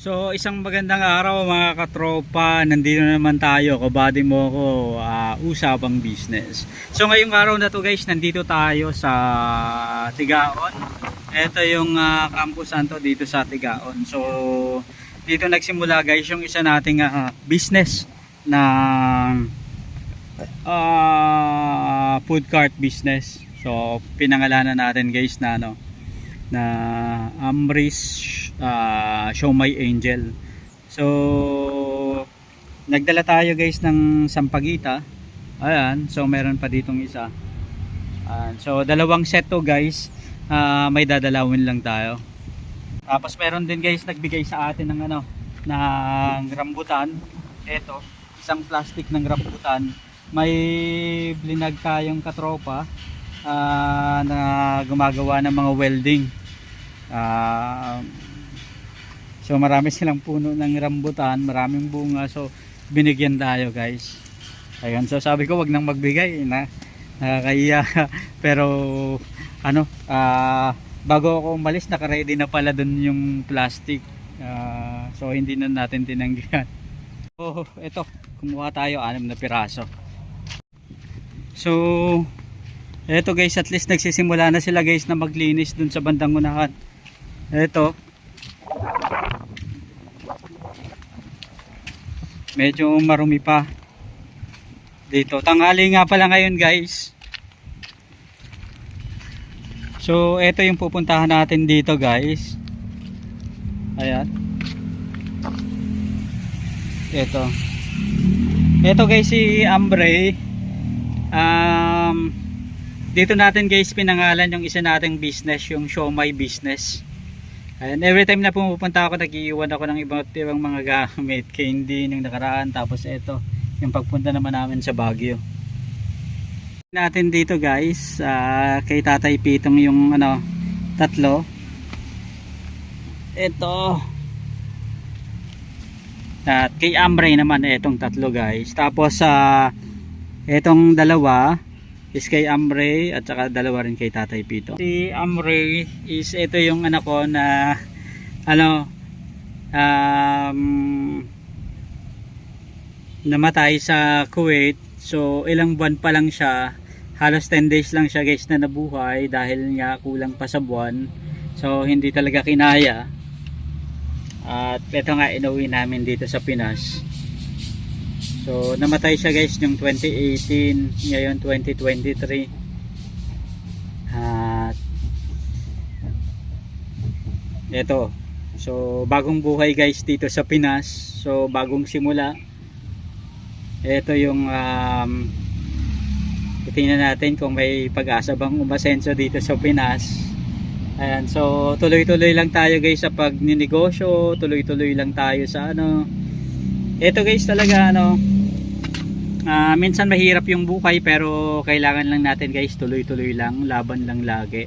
So isang magandang araw mga katropa, nandito na naman tayo, kabady mo ko, ah, usapang business. So ngayong araw na to guys, nandito tayo sa Tigaon. Ito yung ah, campus santo dito sa Tigaon. So dito nagsimula guys yung isa nating ah, business na ah, food cart business. So pinangalanan natin guys na ano, na Amris uh, Show My Angel. So nagdala tayo guys ng sampagita. Ayan, so meron pa ditong isa. Ayan, so dalawang set to guys. Ah, may dadalawin lang tayo. Tapos meron din guys nagbigay sa atin ng ano ng rambutan. Ito, isang plastic ng rambutan. May blinag tayong katropa ah, na gumagawa ng mga welding. Ah, so marami silang puno ng rambutan, maraming bunga. So binigyan tayo, guys. Ayun, so sabi ko wag nang magbigay na nakakahiya. Pero ano, ah bago ako umalis, naka-ready na pala dun yung plastic. Ah, so hindi na natin tinanggihan. So ito, kumuha tayo anim na piraso. So eto guys, at least nagsisimula na sila guys na maglinis dun sa bandang unahan. Eto. Medyo marumi pa. Dito. Tanghali nga pala ngayon guys. So, eto yung pupuntahan natin dito guys. Ayan. Eto. Eto guys si Ambre. Um, dito natin guys pinangalan yung isa nating business, yung Show My Business. Ayan, every time na pumupunta ako, nag-iiwan ako ng ibang, ibang mga gamit. Candy nung nakaraan. Tapos ito, yung pagpunta naman namin sa Baguio. Natin dito guys, ah, kay Tatay Pitong yung ano, tatlo. Ito. At kay Amray naman itong tatlo guys. Tapos sa itong dalawa is kay Amray at saka dalawa rin kay Tatay Pito. Si Amray is ito yung anak ko na ano um, namatay sa Kuwait. So ilang buwan pa lang siya. Halos 10 days lang siya guys na nabuhay dahil nga kulang pa sa buwan. So hindi talaga kinaya. At ito nga inuwi namin dito sa Pinas. So namatay siya guys yung 2018, ngayon 2023. At ito. So bagong buhay guys dito sa Pinas. So bagong simula. Ito yung um, titingnan natin kung may pag-asa bang umasenso dito sa Pinas. Ayan, so tuloy-tuloy lang tayo guys sa pagninegosyo, tuloy-tuloy lang tayo sa ano. Ito guys talaga ano, ah, minsan mahirap yung buhay pero kailangan lang natin guys tuloy-tuloy lang, laban lang lagi.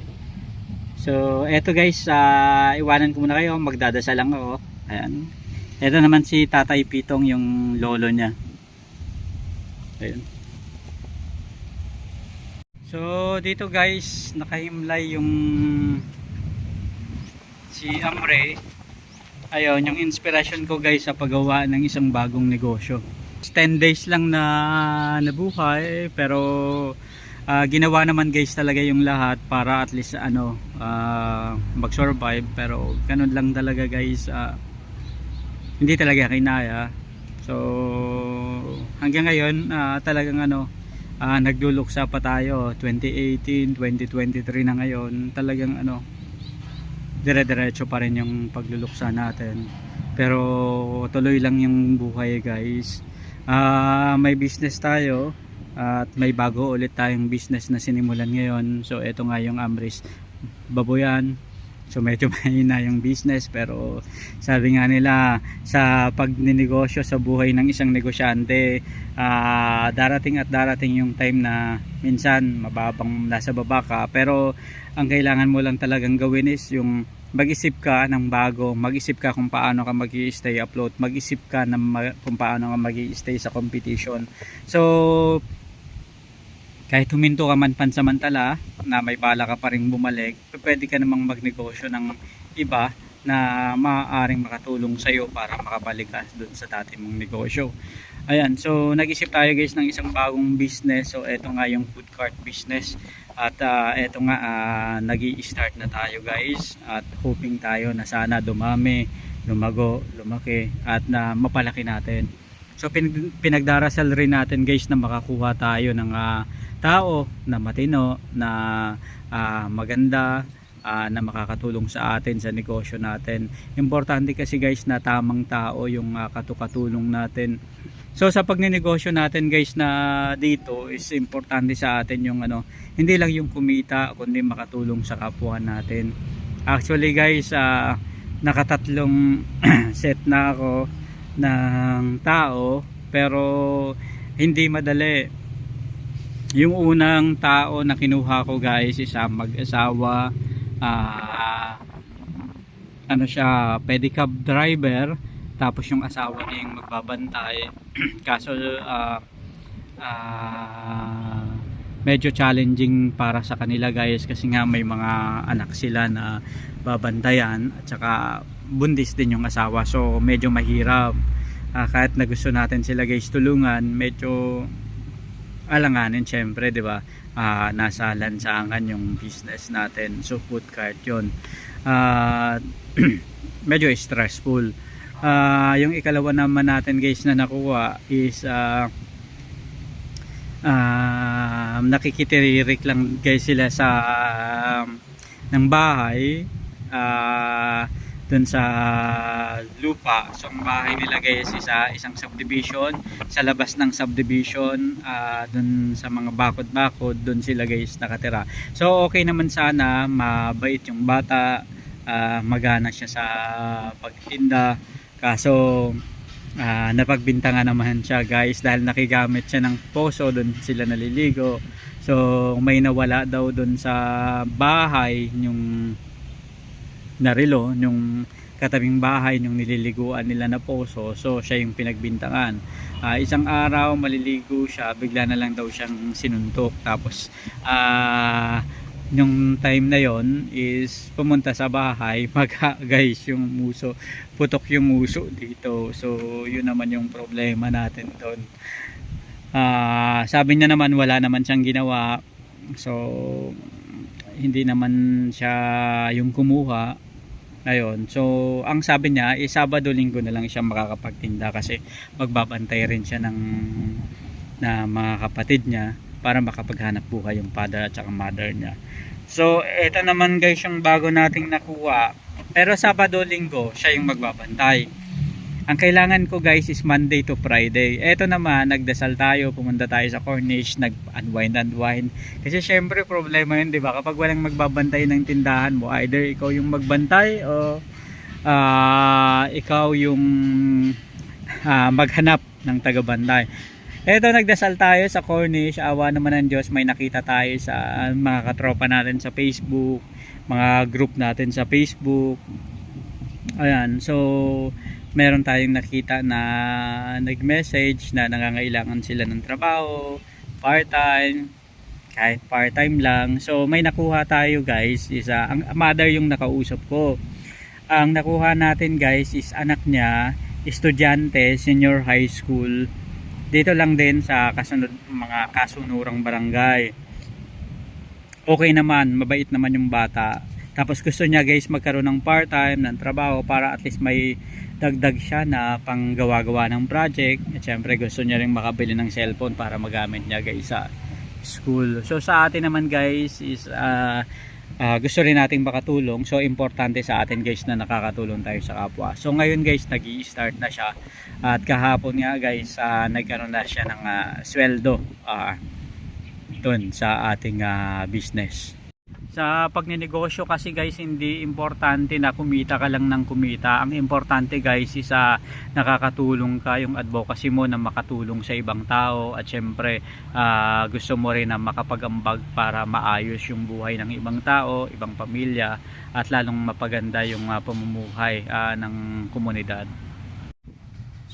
So eto guys, ah, iwanan ko muna kayo, magdadasal lang ako. Ayan. Ito naman si Tatay Pitong yung lolo niya. Ayun. So dito guys, nakahimlay yung si Amre. Ayun, yung inspiration ko guys sa paggawa ng isang bagong negosyo. 10 days lang na nabuhay pero ah, ginawa naman guys talaga yung lahat para at least ano ah, mag-survive. Pero ganun lang talaga guys ah, hindi talaga kinaya. So hanggang ngayon ah, talagang ano ah, nagluluksa pa tayo. 2018, 2023 na ngayon talagang ano dire-diretso pa rin yung pagluluksa natin. Pero tuloy lang yung buhay guys Ah, may business tayo at may bago ulit tayong business na sinimulan ngayon. So ito nga yung Amris baboyan. So medyo mahina yung business pero sabi nga nila sa pagninegosyo sa buhay ng isang negosyante ah, darating at darating yung time na minsan mababang nasa baba ka. Pero ang kailangan mo lang talagang gawin is yung mag-isip ka ng bago, mag-isip ka kung paano ka mag stay afloat, mag-isip ka ng ma- kung paano ka mag stay sa competition. So, kahit huminto ka man pansamantala na may bala ka pa rin bumalik, pwede ka namang magnegosyo ng iba na maaaring makatulong sa iyo para makabalikas doon sa dati mong negosyo. Ayan, so nag-isip tayo guys ng isang bagong business. So ito nga yung food cart business. At uh, ito nga uh, nag start na tayo guys at hoping tayo na sana dumami, lumago, lumaki at na mapalaki natin. So pinag pinagdarasal rin natin guys na makakuha tayo ng uh, tao na matino, na uh, maganda, uh, na makakatulong sa atin sa negosyo natin. Importante kasi guys na tamang tao yung uh, katukatulong natin. So sa pagnenegosyo natin guys na dito is importante sa atin yung ano, hindi lang yung kumita kundi makatulong sa kapwa natin. Actually guys, uh, nakatatlong set na ako ng tao pero hindi madali yung unang tao na kinuha ko guys isa mag-asawa uh, ano siya pedicab driver tapos yung asawa niya yung magbabantay. Kaso uh, uh, medyo challenging para sa kanila guys kasi nga may mga anak sila na babantayan at saka bundis din yung asawa. So medyo mahirap. Uh, kahit na gusto natin sila guys tulungan medyo alanganin syempre di ba? Uh, nasa lansangan yung business natin. So food cart yun. Uh, medyo stressful uh, yung ikalawa naman natin guys na nakuha is uh, uh, nakikitiririk lang guys sila sa uh, ng bahay uh, dun sa lupa. So ang bahay nila guys is uh, isang subdivision. Sa labas ng subdivision, uh, dun sa mga bakod-bakod, dun sila guys nakatira. So okay naman sana, mabait yung bata, uh, magana siya sa pagtinda. Kaso uh, napagbintangan naman siya guys dahil nakigamit siya ng poso, dun sila naliligo. So may nawala daw dun sa bahay yung narilo yung katabing bahay yung nililiguan nila na poso. So siya yung pinagbintangan. Uh, isang araw maliligo siya bigla na lang daw siyang sinuntok. Tapos uh, yung time na yon is pumunta sa bahay magha guys yung muso putok yung muso dito. So yun naman yung problema natin doon. Uh, sabi niya naman wala naman siyang ginawa. So hindi naman siya yung kumuha. Ayun. So, ang sabi niya, eh, Sabado linggo na lang siya makakapagtinda kasi magbabantay rin siya ng na mga kapatid niya para makapaghanap buhay yung father at saka mother niya. So, ito naman guys yung bago nating nakuha. Pero Sabado linggo, siya yung magbabantay. Ang kailangan ko guys is Monday to Friday. Ito naman, nagdasal tayo, pumunta tayo sa Cornish, nag-unwind, unwind. Kasi syempre problema yun, di ba? Kapag walang magbabantay ng tindahan mo, either ikaw yung magbantay o uh, ikaw yung uh, maghanap ng tagabantay. Ito, nagdasal tayo sa Cornish. Awa naman ng Diyos, may nakita tayo sa mga katropa natin sa Facebook, mga group natin sa Facebook. Ayan, so meron tayong nakita na nag-message na nangangailangan sila ng trabaho, part-time, kahit part-time lang. So may nakuha tayo guys, isa ang mother yung nakausap ko. Ang nakuha natin guys is anak niya, estudyante, senior high school. Dito lang din sa kasunod mga kasunurang barangay. Okay naman, mabait naman yung bata. Tapos gusto niya guys magkaroon ng part-time ng trabaho para at least may dagdag siya na panggawa-gawa ng project at syempre gusto niya rin makabili ng cellphone para magamit niya guys sa school so sa atin naman guys is uh, uh, gusto rin nating makatulong. So importante sa atin guys na nakakatulong tayo sa kapwa. So ngayon guys nag start na siya. At kahapon nga guys uh, nagkaroon na siya ng uh, sweldo uh, dun sa ating uh, business sa pagninegosyo kasi guys hindi importante na kumita ka lang ng kumita. Ang importante guys is uh, nakakatulong ka yung advocacy mo na makatulong sa ibang tao at syempre uh, gusto mo rin na makapagambag para maayos yung buhay ng ibang tao ibang pamilya at lalong mapaganda yung uh, pamumuhay uh, ng komunidad.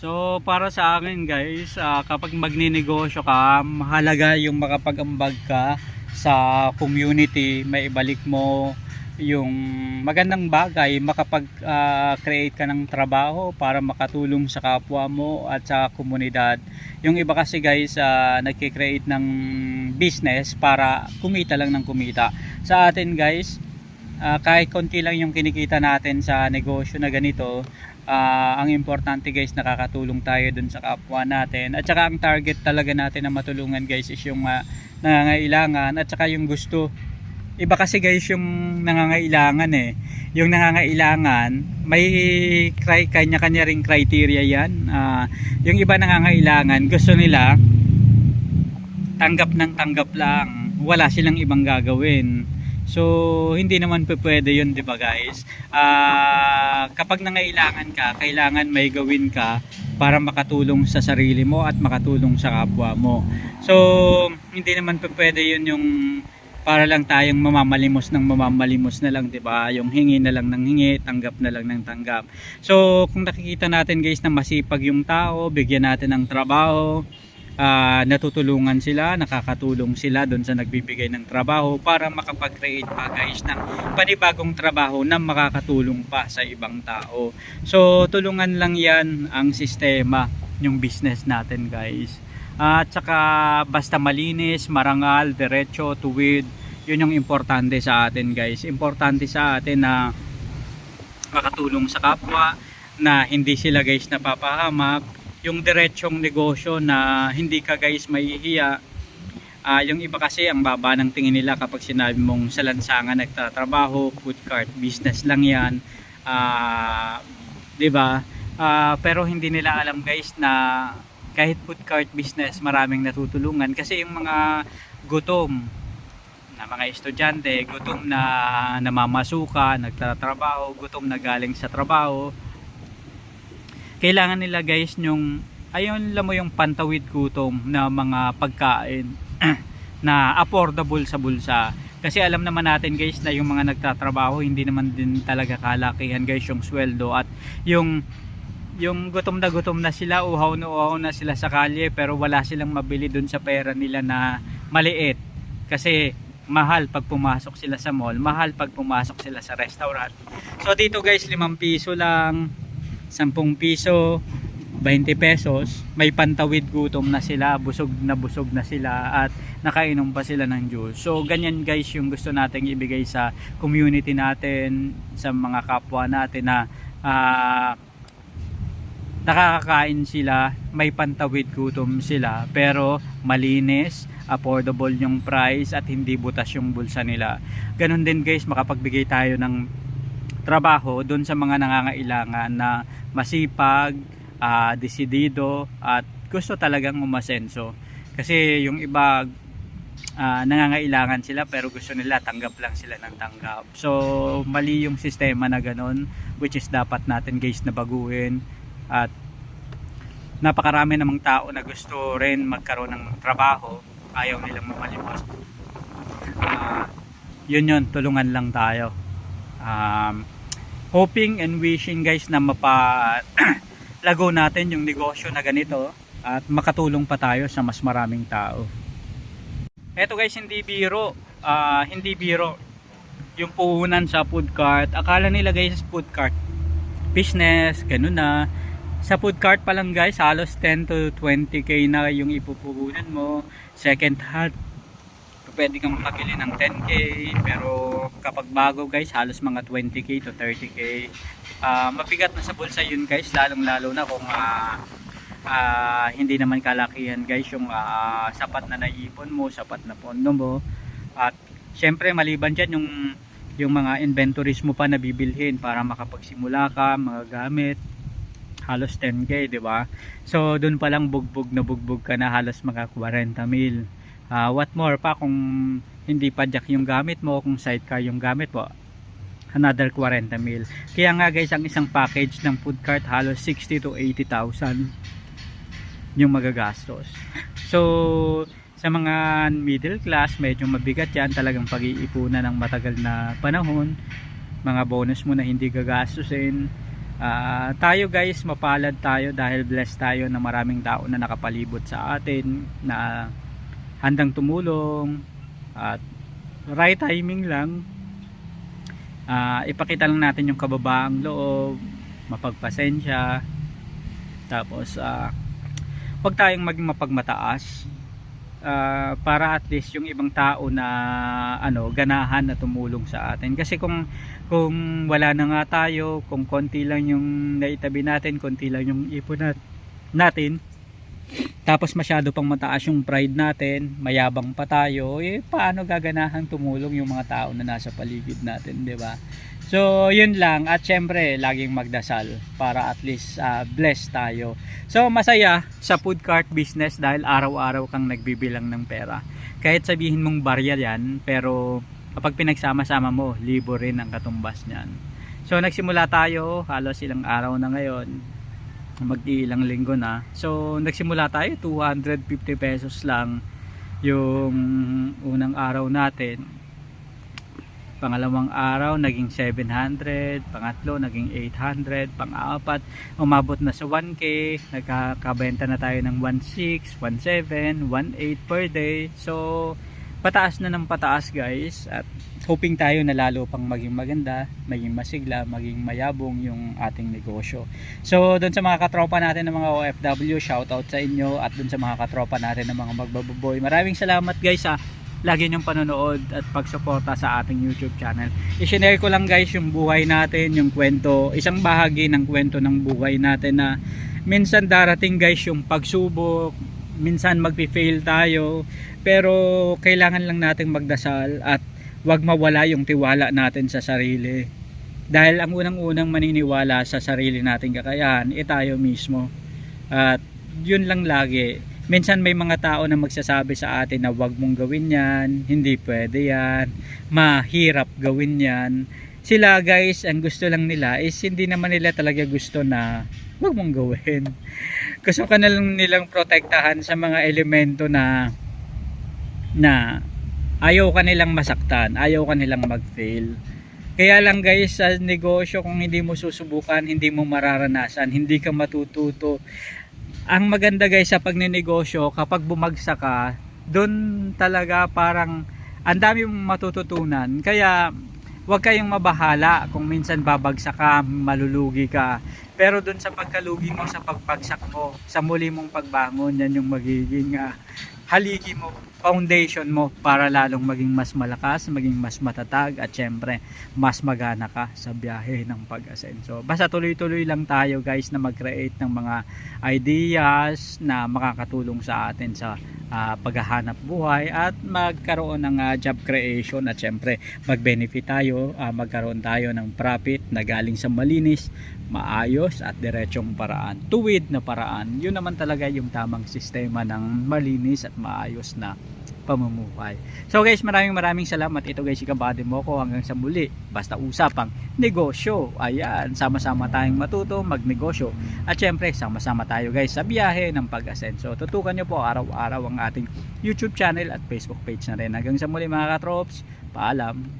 So para sa akin guys, uh, kapag magninegosyo ka, mahalaga yung makapag-ambag ka sa community, may ibalik mo yung magandang bagay makapag-create ka ng trabaho para makatulong sa kapwa mo at sa komunidad. Yung iba kasi guys uh, nagki-create ng business para kumita lang ng kumita. Sa atin guys, uh, kahit konti lang yung kinikita natin sa negosyo na ganito, uh, ang importante guys nakakatulong tayo dun sa kapwa natin. At saka ang target talaga natin na matulungan guys is yung uh, nangangailangan at saka yung gusto. Iba kasi guys yung nangangailangan eh. Yung nangangailangan may kanya-kanya ring criteria yan. Uh, yung iba nangangailangan gusto nila tanggap ng tanggap lang. Wala silang ibang gagawin. So hindi naman po pwede yun di ba guys? Uh, kapag nangailangan ka kailangan may gawin ka para makatulong sa sarili mo at makatulong sa kapwa mo so hindi naman po pwede yun yung para lang tayong mamamalimos ng mamamalimos na lang, 'di ba? Yung hingi na lang ng hingi, tanggap na lang ng tanggap. So, kung nakikita natin guys na masipag yung tao, bigyan natin ng trabaho, uh, natutulungan sila, nakakatulong sila doon sa nagbibigay ng trabaho para makapag-create pa guys ng panibagong trabaho na makakatulong pa sa ibang tao. So, tulungan lang 'yan ang sistema yung business natin guys. At saka basta malinis, marangal, diretso, tuwid, yun yung importante sa atin guys. Importante sa atin na makatulong sa kapwa, na hindi sila guys napapahamak, yung diretsong negosyo na hindi ka guys mahihiya. Uh, yung iba kasi ang baba ng tingin nila kapag sinabi mong sa lansangan nagtatrabaho, food cart business lang yan. Uh, ba? Uh, pero hindi nila alam guys na kahit food cart business maraming natutulungan kasi yung mga gutom na mga estudyante, gutom na namamasuka, nagtatrabaho, gutom na galing sa trabaho. Kailangan nila guys yung ayun lang mo yung pantawid gutom na mga pagkain na affordable sa bulsa. Kasi alam naman natin guys na yung mga nagtatrabaho hindi naman din talaga kalakihan guys yung sweldo at yung yung gutom na gutom na sila, uhaw na uhaw na sila sa kalye pero wala silang mabili dun sa pera nila na maliit. Kasi mahal pag pumasok sila sa mall, mahal pag pumasok sila sa restaurant. So dito guys, 5 piso lang, 10 piso, 20 pesos, may pantawid gutom na sila, busog na busog na sila at nakainom pa sila ng juice. So ganyan guys yung gusto nating ibigay sa community natin, sa mga kapwa natin na uh, nakakakain sila, may pantawid gutom sila, pero malinis, affordable yung price at hindi butas yung bulsa nila. Ganon din guys, makapagbigay tayo ng trabaho doon sa mga nangangailangan na masipag, uh, desidido at gusto talagang umasenso. Kasi yung iba uh, nangangailangan sila pero gusto nila tanggap lang sila ng tanggap. So mali yung sistema na ganon which is dapat natin guys na baguhin at napakarami namang tao na gusto rin magkaroon ng trabaho ayaw nilang mamalimos uh, yun yun tulungan lang tayo um, hoping and wishing guys na mapa lago natin yung negosyo na ganito at makatulong pa tayo sa mas maraming tao. Eto guys hindi biro. Uh, hindi biro. Yung puhunan sa food cart. Akala nila guys food cart. Business ganun na. Sa food cart pa lang guys halos 10 to 20k na yung ipupuhunan mo. Second hand pwede kang makabili ng 10k pero kapag bago guys halos mga 20k to 30k uh, mabigat na sa bulsa yun guys lalong lalo na kung uh, uh, hindi naman kalakihan guys yung uh, sapat na naipon mo sapat na pondo mo at syempre maliban dyan yung yung mga inventories mo pa na bibilhin para makapagsimula ka mga gamit halos 10k, di ba? So, doon pa lang bugbog na bugbog ka na halos mga 40 mil. Uh, what more pa kung hindi pa jack yung gamit mo, kung sidecar yung gamit mo, another 40 mil. Kaya nga guys, ang isang package ng food cart halos 60 to 80,000 yung magagastos. So, sa mga middle class, medyo mabigat yan talagang pag-iipunan ng matagal na panahon. Mga bonus mo na hindi gagastusin uh, tayo guys mapalad tayo dahil blessed tayo na maraming tao na nakapalibot sa atin na handang tumulong at right timing lang. Ah, ipakita lang natin yung kababaang loob mapagpasensya. Tapos ah, huwag tayong maging mapagmataas. Ah, para at least yung ibang tao na ano ganahan na tumulong sa atin. Kasi kung kung wala na nga tayo kung konti lang yung naitabi natin konti lang yung ipon nat- natin tapos masyado pang mataas yung pride natin mayabang pa tayo eh paano gaganahan tumulong yung mga tao na nasa paligid natin di ba? So yun lang. At syempre laging magdasal para at least ah, blessed tayo. So masaya sa food cart business dahil araw-araw kang nagbibilang ng pera. Kahit sabihin mong barya yan pero kapag pinagsama-sama mo libo rin ang katumbas niyan. So nagsimula tayo halos ilang araw na ngayon mag-iilang linggo na. So, nagsimula tayo, 250 pesos lang yung unang araw natin. Pangalawang araw, naging 700. Pangatlo, naging 800. Pang-apat, umabot na sa 1K. Nagkakabenta na tayo ng 1.6, 1.7, 1.8 per day. So, pataas na ng pataas guys. At hoping tayo na lalo pang maging maganda, maging masigla, maging mayabong yung ating negosyo. So, doon sa mga katropa natin ng mga OFW, shoutout sa inyo at doon sa mga katropa natin ng mga magbababoy. Maraming salamat guys sa lagi niyong panonood at pagsuporta sa ating YouTube channel. I-share ko lang guys yung buhay natin, yung kwento, isang bahagi ng kwento ng buhay natin na minsan darating guys yung pagsubok, minsan magpi-fail tayo, pero kailangan lang nating magdasal at wag mawala yung tiwala natin sa sarili. Dahil ang unang-unang maniniwala sa sarili nating kakayahan, eh tayo mismo. At yun lang lagi. Minsan may mga tao na magsasabi sa atin na wag mong gawin yan, hindi pwede yan, mahirap gawin yan. Sila guys, ang gusto lang nila is hindi naman nila talaga gusto na wag mong gawin. Gusto ka na lang nilang protektahan sa mga elemento na na ayaw ka nilang masaktan, ayaw ka nilang mag-fail. Kaya lang guys, sa negosyo kung hindi mo susubukan, hindi mo mararanasan, hindi ka matututo. Ang maganda guys sa pagnenegosyo, kapag bumagsak ka, doon talaga parang ang dami mong matututunan. Kaya huwag kayong mabahala kung minsan babagsak ka, malulugi ka. Pero doon sa pagkalugi mo, sa pagpagsak mo, sa muli mong pagbangon, yan yung magiging ah, haligi mo, foundation mo para lalong maging mas malakas, maging mas matatag at syempre mas magana ka sa biyahe ng pag-asenso. Basta tuloy-tuloy lang tayo guys na mag-create ng mga ideas na makakatulong sa atin sa ah, paghahanap buhay at magkaroon ng ah, job creation at syempre mag-benefit tayo, ah, magkaroon tayo ng profit na galing sa malinis, maayos at diretsong paraan. Tuwid na paraan. Yun naman talaga yung tamang sistema ng malinis at maayos na pamumuhay. So guys, maraming maraming salamat. Ito guys, ikabady mo ko hanggang sa muli. Basta usapang negosyo. Ayan, sama-sama tayong matuto magnegosyo. At syempre, sama-sama tayo guys sa biyahe ng pag-asenso. Tutukan nyo po araw-araw ang ating YouTube channel at Facebook page na rin. Hanggang sa muli mga katrops, paalam.